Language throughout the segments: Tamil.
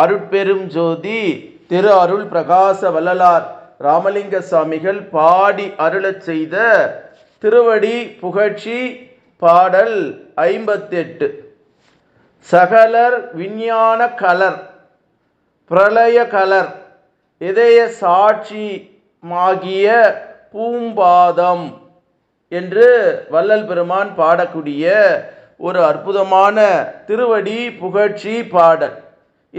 அருட்பெரும் ஜோதி திரு அருள் பிரகாச வள்ளலார் ராமலிங்க சுவாமிகள் பாடி அருளச் செய்த திருவடி புகழ்ச்சி பாடல் ஐம்பத்தெட்டு. சகலர் விஞ்ஞான கலர் பிரளய கலர் இதய சாட்சிமாகிய பூம்பாதம் என்று வள்ளல் பெருமான் பாடக்கூடிய ஒரு அற்புதமான திருவடி புகழ்ச்சி பாடல்.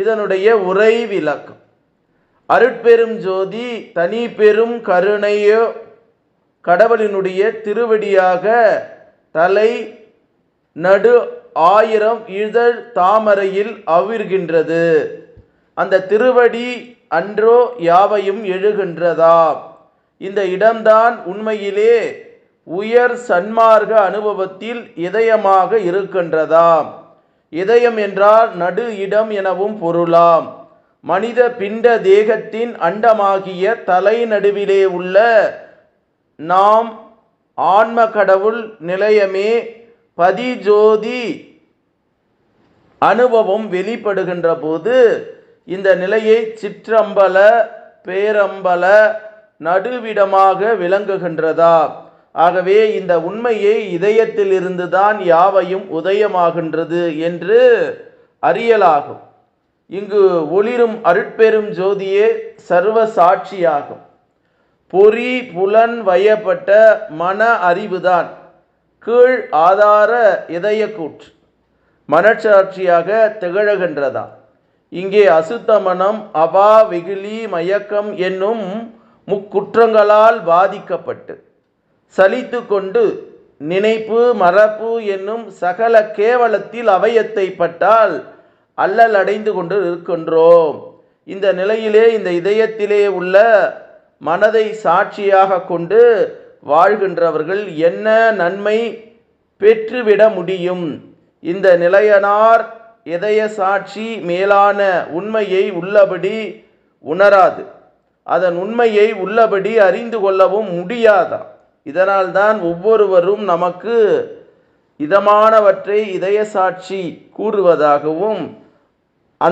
இதனுடைய உரை விளக்கம். அருட்பெரும் ஜோதி தனி பெரும் கருணையோ கடவுளினுடைய திருவடியாக தலை நடு ஆயிரம் இதழ் தாமரையில் அவிர்கின்றது. அந்த திருவடி அன்றோ யாவையும் எழுகின்றதாம் இந்த இடம்தான் உண்மையிலே உயர் சன்மார்க்க அனுபவத்தில் இதயமாக இருக்கின்றதாம். இதயம் என்றால் நடு இடம் எனவும் பொருளாம். மனித பிண்ட தேகத்தின் அண்டமாகிய தலை நடுவிலே உள்ள நாம் ஆன்ம கடவுள் நிலையமே பதிஜோதி அனுபவம் வெளிப்படுகின்ற போது இந்த நிலையை சிற்றம்பல பேரம்பல நடுவிடமாக விளங்குகின்றதா? ஆகவே இந்த உண்மையை இதயத்திலிருந்து தான் யாவையும் உதயமாகின்றது என்று அறியலாகும். இங்கு ஒளிரும் அருட்பெரும் ஜோதியே சர்வ சாட்சியாகும். பொறி புலன் வயப்பட்ட மன அறிவுதான். கீழ் ஆதார இதய கூற்று மனச்சாட்சியாக திகழகின்றதா. இங்கே அசுத்த மனம் அபா வெகுளி மயக்கம் என்னும் முக்குற்றங்களால் பாதிக்கப்பட்டு. சலித்து கொண்டு நினைப்பு மரப்பு என்னும் சகல கேவலத்தில் அவையத்தை பட்டால் அல்லல் அடைந்து கொண்டு இருக்கின்றோம் இந்த நிலையிலே இந்த இதயத்திலே உள்ள மனதை சாட்சியாக கொண்டு வாழ்கின்றவர்கள் என்ன நன்மை பெற்றுவிட முடியும்? இந்த நிலையனார் இதய சாட்சி மேலான உண்மையை உள்ளபடி உணராது. அதன் உண்மையை உள்ளபடி அறிந்து கொள்ளவும் இதனால் இதனால்தான் ஒவ்வொருவரும் நமக்கு இதமானவற்றை இதய சாட்சி கூறுவதாகவும்